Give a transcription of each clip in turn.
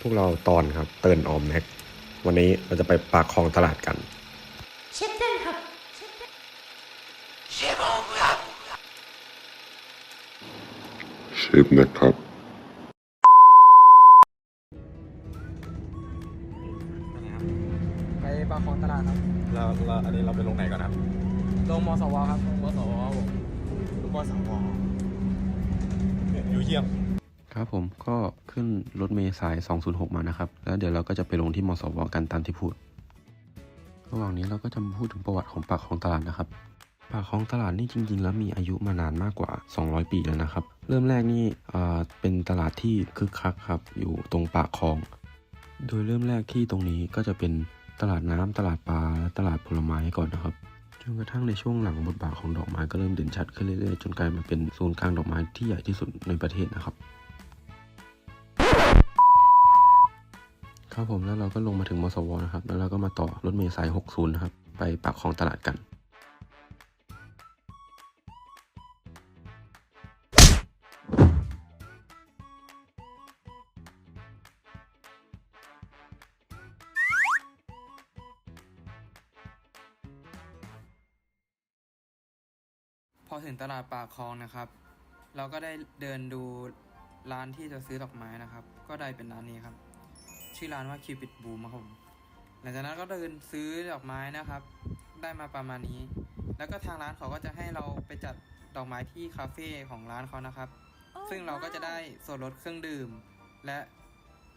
พวกเราตอนครับเติร์นออมแม็กวันนี้เราจะไปปากคลองตลาดกันเชฟเต้นครับเชฟนะครับไปปากคลองตลาดครับเราเราอันนี้เราไปลงไหนก่อนครับลงมสวครับมสวผมลูกบอลสาวอยู่เยี่ยม ครับผมก็ขึ้นรถเมล์สาย 206 มานะครับ แล้วเดี๋ยวเราก็จะไปลงที่มสวกันตามที่พูด ระหว่างนี้เราก็จะมาพูดถึงประวัติของปากคลองตลาดนะครับ ปากคลองตลาดนี่จริง ๆ แล้วมีอายุมานานมากกว่า 200 ปีแล้วนะครับ เริ่มแรกนี่เป็นตลาดที่คึกคักครับ อยู่ตรงปากคลอง โดยเริ่มแรกที่ตรงนี้ก็จะเป็นตลาดน้ำตลาดปลาและตลาดผลไม้ก่อนนะครับจนกระทั่งในช่วงหลังบทบาทของดอกไม้ก็เริ่มเด่นชัดขึ้นเรื่อยๆ จนกลายมาเป็นศูนย์กลางดอกไม้ที่ใหญ่ที่สุดในประเทศนะครับ ครับผมแล้วเราก็ลงมาถึงมสวนะครับ แล้วเราก็มาต่อรถเมล์สาย 60 นะครับ ไปปากคลองตลาดกัน พอถึงตลาดปากคลองนะครับ เราก็ได้เดินดูร้านที่จะซื้อดอกไม้นะครับ ก็ได้เป็นร้านนี้ครับ ชื่อร้านว่า Cupid Bloom ครับผมหลังจากนั้นก็เดินซื้อดอกไม้นะครับ ได้มาประมาณนี้ แล้วก็ทางร้านเขาก็จะให้เราไปจัดดอกไม้ที่คาเฟ่ของร้านเขานะครับ ซึ่งเราก็จะได้ส่วนลดเครื่องดื่ม และ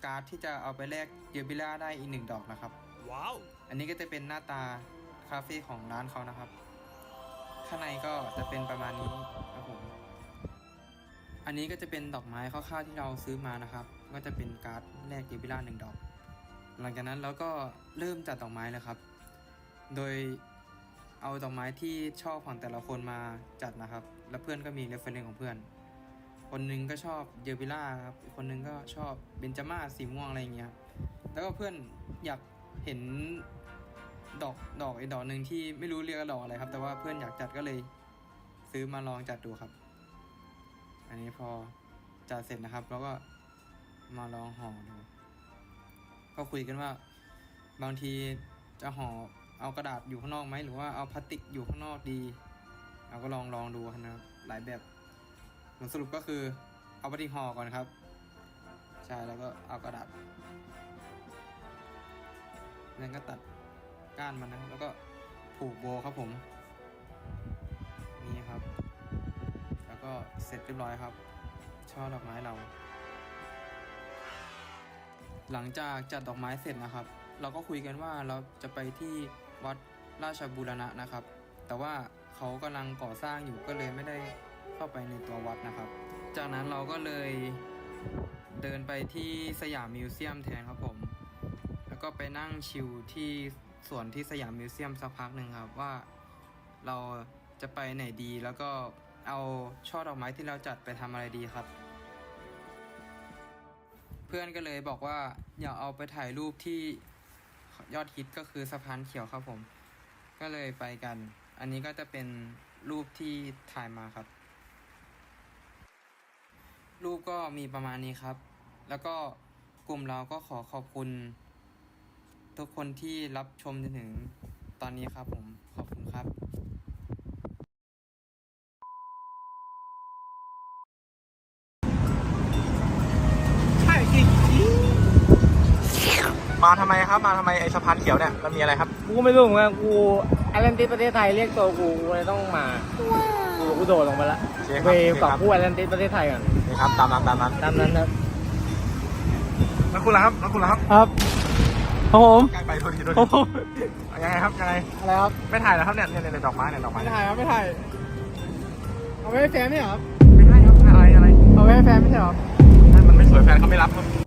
การ์ดที่จะเอาไปแลกเยบิล่าได้อีกหนึ่งดอกนะครับ ว้าว อันนี้ก็จะเป็นหน้าตาคาเฟ่ของร้านเขานะครับ ข้างในก็จะเป็นประมาณนี้ครับผม อันนี้ก็จะเป็นดอกไม้คร่าวๆที่เราซื้อมานะครับ ก็จะเป็นการ์ดแลกเยบิล่าหนึ่งดอก หลังจากนั้นเราก็เริ่มจัดดอกไม้เลยครับ โดยเอาดอกไม้ที่ชอบของแต่ละคนมาจัดนะครับ แล้วเพื่อนก็มีเรฟเฟรนของเพื่อน คนหนึงก็ชอบเยบิล่าครับคนหนึงก็ชอบเบนจาม่าสีม่วงอะไรอย่างเงี้ยครับแล้วก็เพื่อนอยากเห็นดอกดอกไอ้ดอกหนึ่งที่ไม่รู้เรียกดอกอะไรครับ แต่ว่าเพื่อนอยากจัดก็เลย ซื้อมาลองจัดดูครับ อันนี้พอจัดเสร็จนะครับแล้วก็มาลองห่อดูก็คุยกันว่า บางทีจะห่อเอากระดาษอยู่ข้างนอกไหมหรือว่าเอาพลาสติกอยู่ข้างนอกดีเราก็ลองลองดูนะครับหลายแบบผลสรุปก็คือเอาพลาสติกห่อก่อนครับใช่แล้วก็เอากระดาษแล้วก็ตัดก้านมันนะแล้วก็ผูกโบครับผม ก็เสร็จเรียบร้อยครับ ช่อดอกไม้เรา หลังจากจัดดอกไม้เสร็จนะครับ เราก็คุยกันว่าเราจะไปที่วัดราชบูรณะนะครับ แต่ว่าเขากำลังก่อสร้างอยู่ก็เลยไม่ได้เข้าไปในตัววัดนะครับ จากนั้นเราก็เลยเดินไปที่สยามมิวเซียมแทนครับผม แล้วก็ไปนั่งชิลที่ส่วนที่สยามมิวเซียมสักพักหนึ่งครับว่าเราจะไปไหนดีแล้วก็ เอาช่อดอกไม้ที่เราจัดไปทำอะไรดีครับ เพื่อนก็เลยบอกว่าอยากเอาไปถ่ายรูปที่ยอดฮิตก็คือสะพานเขียวครับผม ก็เลยไปกัน อันนี้ก็จะเป็นรูปที่ถ่ายมาครับ รูปก็มีประมาณนี้ครับ แล้วก็กลุ่มเราก็ขอขอบคุณ ทุกคนที่รับชมจนถึงตอนนี้ครับผมขอบคุณครับ มาทำไมครับ มาทำไมไอสะพานเขียวเนี่ย มันมีอะไรครับ กูก็ไม่รู้เหมือนกันกูแอตแลนติสประเทศไทยเรียกตัวกูกูเลยต้องมากูกูโดดลงไปละโอเคครับไปโอเคกับครับ ผู้แอตแลนติสประเทศไทยก่อนนี่ครับ ตามนั้นตามนั้นตามนั้นครับแล้วคุณล่ะครับแล้วคุณล่ะครับครับครับผมใกล้ไปโทษทีโทษโอ้ทีโหยังไงครับยังไงอะไรครับไม่ถ่ายแล้วครับเนี่ยเนี่ยเนี่ยดอกไม้เนี่ยดอกไม้ไม่เนี่ยถ่ายครับไม่ถ่ายเอาไว้ให้แฟนไม่เหรอครับไม่ใช่ครับอะไรอะไรเอาไว้ให้แฟนไม่ใช่เหรอครับมันไม่สวยแฟนเขาไม่รับครับ